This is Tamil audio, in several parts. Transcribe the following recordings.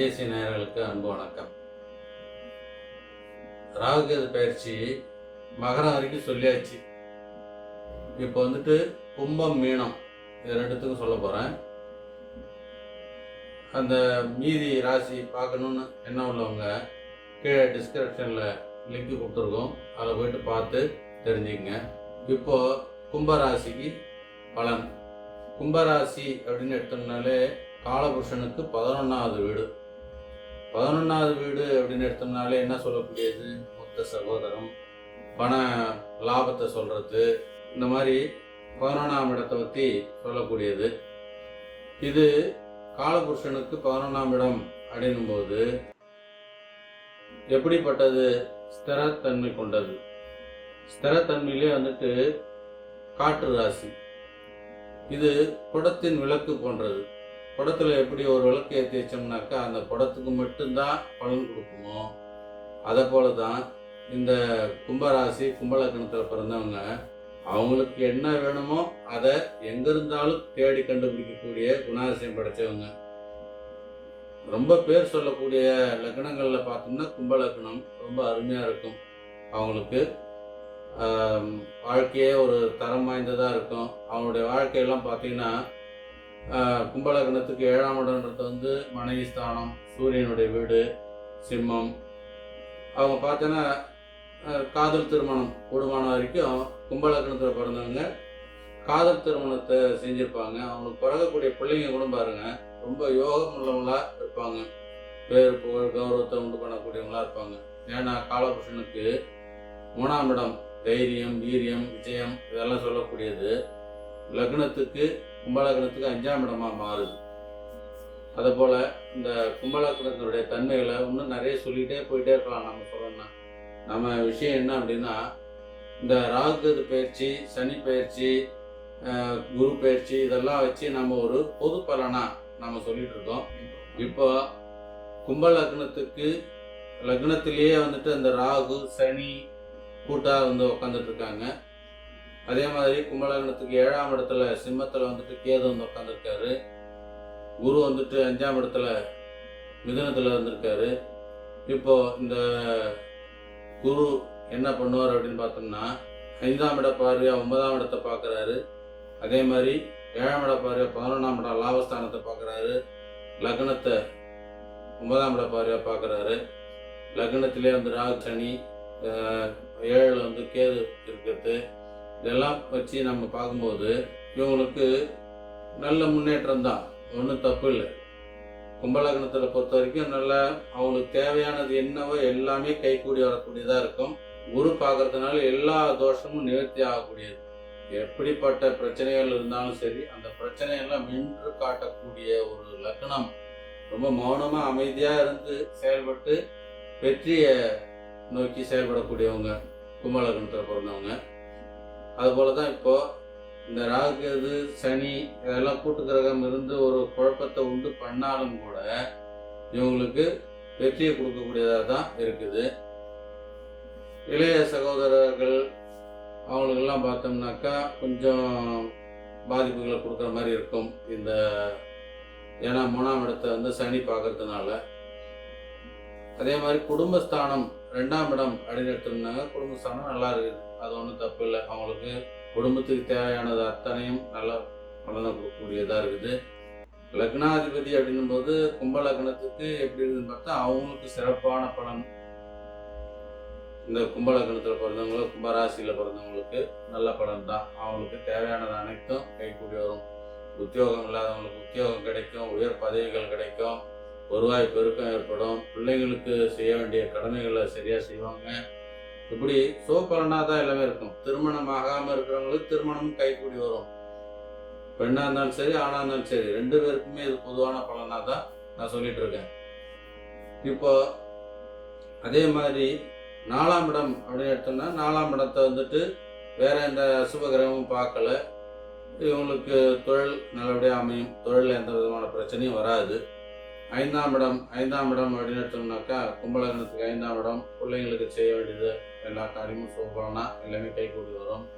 விஜயசி நேயர்களுக்கு அன்பு வணக்கம். ராகுகேது பயிற்சி மகரம் வரைக்கும் சொல்லியாச்சு. இப்போ வந்துட்டு கும்பம் மீனம் இது ரெண்டுத்துக்கும் சொல்ல போகிறேன் அந்த மீதி ராசி பார்க்கணுன்னு என்ன உள்ளவங்க கீழே டிஸ்கிரிப்ஷனில் லிங்க் கொடுத்துருக்கோம். அதில் போயிட்டு பார்த்து தெரிஞ்சுக்கங்க. இப்போ கும்பராசிக்கு பலன். கும்பராசி அப்படின்னு எடுத்தோம்னாலே காலபுருஷனுக்கு பதினொன்றாவது வீடு. பதினொன்றாவது வீடு அப்படின்னு எடுத்தோம்னாலே என்ன சொல்லக்கூடியது? மொத்த சகோதரம் பண லாபத்தை சொல்கிறது இந்த மாதிரி பதினொன்றாம் இடத்தை பற்றி சொல்லக்கூடியது. இது காலபுருஷனுக்கு பதினொன்றாம் இடம் அப்படின்னும் போது எப்படிப்பட்டது? ஸ்திரத்தன்மை கொண்டது. ஸ்திரத்தன்மையிலே வந்துட்டு காற்று ராசி. இது குடத்தின் விளக்கு போன்றது. குடத்தில் எப்படி ஒரு விளக்கு ஏற்றி வச்சோம்னாக்கா அந்த குடத்துக்கு மட்டும்தான் பலன் கொடுக்குமோ? அதை போல தான் இந்த கும்பராசி கும்பலக்கணத்தில் பிறந்தவங்க அவங்களுக்கு என்ன வேணுமோ அதை எங்கிருந்தாலும் தேடி கண்டுபிடிக்கக்கூடிய குணாதிசயம் படைச்சவங்க. ரொம்ப பேர் சொல்லக்கூடிய லக்னங்களில் பார்த்தோம்னா கும்பலக்கணம் ரொம்ப அருமையாக இருக்கும். அவங்களுக்கு வாழ்க்கையே ஒரு தரம் வாய்ந்ததாக இருக்கும். அவங்களுடைய வாழ்க்கையெல்லாம் பார்த்தீங்கன்னா கும்பலகணத்துக்கு ஏழாம் இடம்ன்றது வந்து மனைவி ஸ்தானம் சூரியனுடைய வீடு சிம்மம். அவங்க பார்த்தோன்னா காதல் திருமணம் கூடுமான வரைக்கும் கும்பலக்னத்தில் பிறந்தவங்க. காதல் திருமணத்தை செஞ்சுருப்பாங்க. அவங்களுக்கு பிறகக்கூடிய பிள்ளைங்க கூட பாருங்க ரொம்ப யோகம் உள்ளவங்களாக இருப்பாங்க. பேர் புகழ் கௌரவத்தை உண்டு பண்ணக்கூடியவங்களா இருப்பாங்க. ஏன்னா காலபுருஷனுக்கு மூணாம் இடம் தைரியம் வீரியம் விஜயம் இதெல்லாம் சொல்லக்கூடியது. லக்னத்துக்கு கும்பலக்னத்துக்கு அஞ்சாம் இடமாக மாறுது. அதே போல் இந்த கும்பலக்னத்தினுடைய தன்மைகளை இன்னும் நிறைய சொல்லிகிட்டே போயிட்டே இருக்கலாம் நம்ம சொல்லணும்னா. நம்ம விஷயம் என்ன அப்படின்னா இந்த ராகுகது பயிற்சி சனி பயிற்சி குரு பயிற்சி இதெல்லாம் வச்சு நம்ம ஒரு பொது பலனாக நம்ம சொல்லிட்டு இருக்கோம். இப்போ கும்ப லக்னத்துக்கு லக்னத்திலேயே வந்துட்டு அந்த ராகு சனி கூட்டாக வந்து உட்காந்துட்டு இருக்காங்க. அதே மாதிரி கும்பலகணத்துக்கு ஏழாம் இடத்துல சிம்மத்தில் வந்துட்டு கேது வந்து உட்காந்துருக்காரு குரு வந்துட்டு அஞ்சாம் இடத்துல மிதுனத்தில் வந்திருக்காரு இப்போ இந்த குரு என்ன பண்ணுவார் அப்படின்னு பார்த்தோம்னா ஐந்தாம் இட பார்வையா ஒன்பதாம் இடத்தை பார்க்குறாரு. அதே மாதிரி ஏழாம் இட பார்வையா பதினொன்றாம் இடம் லாபஸ்தானத்தை பார்க்குறாரு. லக்னத்தை ஒன்பதாம் இட பார்வையாக பார்க்குறாரு. லக்னத்திலே வந்து ராகு சனி ஏழில் வந்து கேது இருக்கிறது. இதெல்லாம் வச்சு நம்ம பார்க்கும்போது இவங்களுக்கு நல்ல முன்னேற்றம் தான். ஒன்றும் தப்பு இல்லை. கும்பலக்னத்தில் பொறுத்த வரைக்கும் நல்ல அவங்களுக்கு தேவையானது என்னவோ எல்லாமே கைகூடி வரக்கூடியதாக இருக்கும். குரு பார்க்கறதுனால எல்லா தோஷமும் நிவர்த்தி ஆகக்கூடியது. எப்படிப்பட்ட பிரச்சனைகள் இருந்தாலும் சரி அந்த பிரச்சனையெல்லாம் மின்று காட்டக்கூடிய ஒரு லக்னம் ரொம்ப மௌனமாக அமைதியாக இருந்து செயல்பட்டு வெற்றியை நோக்கி செயல்படக்கூடியவங்க கும்பலக்னத்தில் பிறந்தவங்க. அதுபோல தான் இப்போது இந்த ராகு சனி இதெல்லாம் கூட்டு கிரகம் இருந்து ஒரு குழப்பத்தை உண்டு பண்ணாலும் கூட இவங்களுக்கு வெற்றியை கொடுக்கக்கூடியதாக தான் இருக்குது. இளைய சகோதரர்கள் அவங்களுக்கெல்லாம் பார்த்தோம்னாக்கா கொஞ்சம் பாதிப்புகளை கொடுக்குற மாதிரி இருக்கும். இந்த ஏன்னா மூணாம் இடத்தை வந்து சனி பார்க்கறதுனால அதே மாதிரி குடும்பஸ்தானம் ரெண்டாம் இடம் அப்படின்னு எடுத்தோம்னாங்க குடும்பஸ்தானம் நல்லா இருக்குது. அது ஒன்றும் தப்பு இல்லை. அவங்களுக்கு குடும்பத்துக்கு தேவையானது அத்தனையும் நல்ல பலனை கொடுக்கக்கூடியதாக இருக்குது. லக்னாதிபதி அப்படின்னும் போது கும்ப லக்னத்துக்கு எப்படி இருக்குதுன்னு பார்த்தா அவங்களுக்கு சிறப்பான பலன். இந்த கும்ப லக்னத்தில் பிறந்தவங்களுக்கு கும்பராசியில் பிறந்தவங்களுக்கு நல்ல பலன் தான். அவங்களுக்கு தேவையானது அனைத்தும் கைக்கூடி வரும். உத்தியோகம் இல்லாதவங்களுக்கு உத்தியோகம் கிடைக்கும் உயர் பதவிகள் கிடைக்கும். வருவாய் பெருக்கம் ஏற்படும். பிள்ளைங்களுக்கு செய்ய வேண்டிய கடமைகளை சரியாக செய்வாங்க. இப்படி சோப்பலனாக தான் எல்லாமே இருக்கும். திருமணம் ஆகாமல் இருக்கிறவங்களுக்கு திருமணம் கைக்கூடி வரும். பெண்ணாக இருந்தாலும் சரி ஆணாக இருந்தாலும் சரி ரெண்டு பேருக்குமே இது பொதுவான பலனாக தான் நான் சொல்லிட்டு இருக்கேன். இப்போ அதே மாதிரி நாலாம் இடம் அப்படின்னு எடுத்தோம்னா நாலாம் இடத்தை வந்துட்டு வேற எந்த அசுப கிரகமும் பார்க்கல. இவங்களுக்கு தொழில் நல்லபடியாக அமையும். தொழிலில் எந்த விதமான பிரச்சனையும் வராது. ஐந்தாம் இடம் ஐந்தாம் இடம் அப்படின்னு எடுத்தோம்னாக்கா கும்பலகணத்துக்கு ஐந்தாம் இடம் பிள்ளைங்களுக்கு செய்ய வேண்டியது எல்லா காரியமும் சூப்பரானா எல்லாமே கைகூடி வரும்.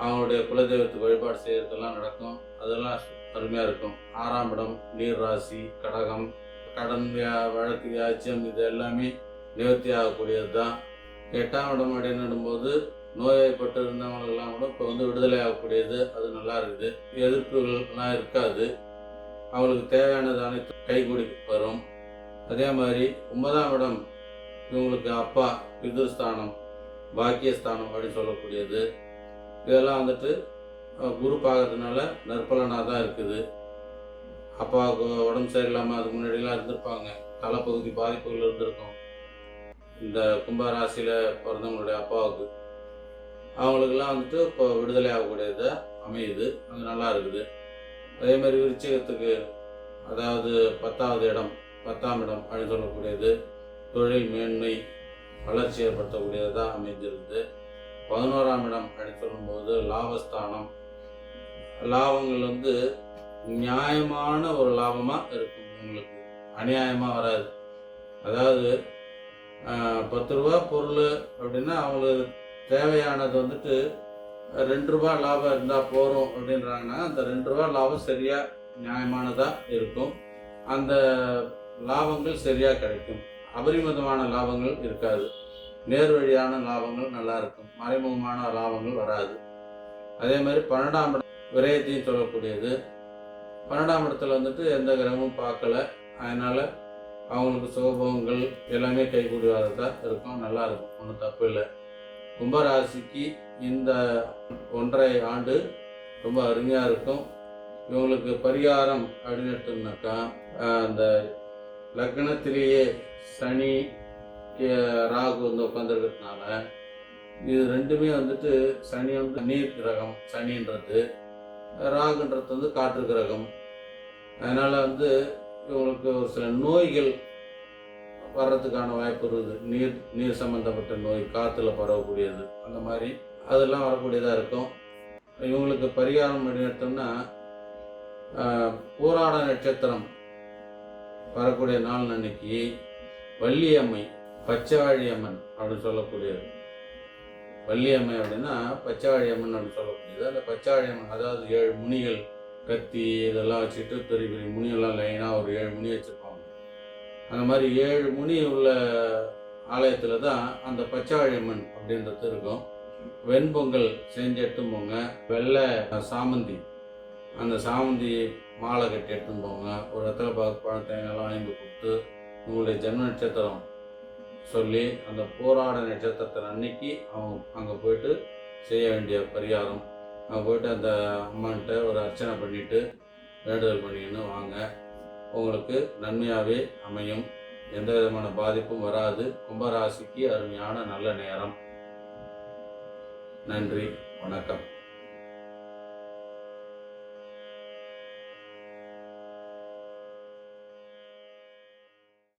அவங்களுடைய குலதெய்வத்துக்கு வழிபாடு செய்யறதெல்லாம் நடக்கும். அதெல்லாம் அருமையாக இருக்கும். ஆறாம் இடம் நீர் ராசி கடகம் கடன் வியா- வழக்கு வியாச்சியம் இது எல்லாமே நிவர்த்தி ஆகக்கூடியது தான் எட்டாம் இடம் அடையிடும்போது நோய்வாய்ப்பட்டு இருந்தவங்களெல்லாம் கூட இப்போ வந்து விடுதலை ஆகக்கூடியது. அது நல்லா இருக்குது. எதிர்ப்புகள்லாம் இருக்காது. அவங்களுக்கு தேவையானது அனைத்து கைகூடி வரும். அதே மாதிரி ஒன்பதாம் இடம் இவங்களுக்கு அப்பா பிதுஸ்தானம் பாக்கியஸ்தானம் அப்படின்னு சொல்லக்கூடியது. இதெல்லாம் வந்துட்டு குரு பார்க்கறதுனால நற்பலனாக தான் இருக்குது. அப்பாவுக்கு உடம்பு சரியில்லாமல் அதுக்கு முன்னாடிலாம் இருந்திருப்பாங்க. தலைப்பகுதி பாதிப்புகள் இருந்திருக்கும். இந்த கும்பராசியில் பிறந்தவங்களுடைய அப்பாவுக்கு. அவங்களுக்கெல்லாம் வந்துட்டு இப்போ விடுதலை ஆகக்கூடியதாக அமையுது. அது நல்லா இருக்குது. அதே மாதிரி விருச்சிகத்துக்கு அதாவது பத்தாவது இடம் பத்தாம் இடம் அப்படின்னு சொல்லக்கூடியது. தொழில் மேன்மை வளர்ச்சி ஏற்படுத்தக்கூடியதாக அமைந்திருந்தது. பதினோராம் இடம் அப்படின்னு சொல்லும்போது லாபஸ்தானம். லாபங்கள் வந்து நியாயமான ஒரு லாபமாக இருக்கும் உங்களுக்கு. அநியாயமாக வராது. அதாவது பத்து ரூபா பொருள் அப்படின்னா அவங்களுக்கு தேவையானது வந்துட்டு ரெண்டு ரூபா லாபம் இருந்தால் போகிறோம் அப்படின்றாங்கன்னா அந்த ரெண்டு ரூபா லாபம் சரியாக நியாயமானதாக இருக்கும். அந்த லாபங்கள் சரியாக கிடைக்கும். அபரிமிதமான லாபங்கள் இருக்காது. நேர்வழியான லாபங்கள் நல்லா இருக்கும். மறைமுகமான லாபங்கள் வராது. அதே மாதிரி பன்னெண்டாம் இடம் விரயத்தையும் சொல்லக்கூடியது. பன்னெண்டாம் இடத்துல வந்துட்டு எந்த கிரகமும் பார்க்கல. அதனால் அவங்களுக்கு சுகபோகங்கள் எல்லாமே கைகூடி வரதாக இருக்கும். நல்லா இருக்கும். ஒன்றும் தப்பு இல்லை. கும்பராசிக்கு இந்த ஒன்றரை ஆண்டு ரொம்ப அருமையாக இருக்கும். இவங்களுக்கு பரிகாரம் அப்படின்னு எடுத்தோம்னாக்கா அந்த லக்னத்திலேயே சனி ராகு வந்து உட்காந்துருக்கிறதுனால இது ரெண்டுமே வந்துட்டு சனி வந்து நீர் கிரகம் சனின்றது. ராகுன்றது வந்து காற்று கிரகம். அதனால் வந்து இவங்களுக்கு ஒரு சில நோய்கள் வர்றதுக்கான வாய்ப்பு இருக்குது. நீர் நீர் சம்மந்தப்பட்ட நோய் காற்றுல பரவக்கூடியது அந்த மாதிரி அதெல்லாம் வரக்கூடியதாக இருக்கும். இவங்களுக்கு பரிகாரம் எடுத்தோம்னா பூராட நட்சத்திரம் வரக்கூடிய நாள் அன்னைக்கு வள்ளியம்மை பச்சைவாழி அம்மன் அப்படின்னு சொல்லக்கூடியது. வள்ளியம்மை அப்படின்னா பச்சைவாழி அம்மன் அப்படின்னு சொல்லக்கூடியது. அந்த பச்சைவாழி அம்மன் அதாவது ஏழு முனிகள் கத்தி இதெல்லாம் வச்சுட்டு பெரிய பெரிய முனியெல்லாம் லைனாக ஒரு ஏழு முனி வச்சுருப்பாங்க. அந்த மாதிரி ஏழு முனி உள்ள ஆலயத்தில் தான் அந்த பச்சைவாழி அம்மன் அப்படின்றது இருக்கும். வெண்பொங்கல் செஞ்சு எடுத்துன்னு போங்க வெள்ளை சாமந்தி அந்த சாமந்தி மாலை கட்டி எடுத்துன்னு போங்க ஒரு இடத்துல பார்த்து பழம் தேங்காய்லாம் வாங்கி கொடுத்து உங்களுடைய ஜென்ம நட்சத்திரம் சொல்லி அந்த போராட நட்சத்திரத்தை அன்னைக்கு அவங்க அங்கே போயிட்டு செய்ய வேண்டிய பரிகாரம். அங்கே போயிட்டு அந்த அம்மான்ட்ட ஒரு அர்ச்சனை பண்ணிவிட்டு வேண்டுதல் பண்ணிக்கின்னு வாங்க. உங்களுக்கு நன்மையாகவே அமையும். எந்த விதமான பாதிப்பும் வராது. கும்பராசிக்கு அருமையான நல்ல நேரம். நன்றி. வணக்கம்.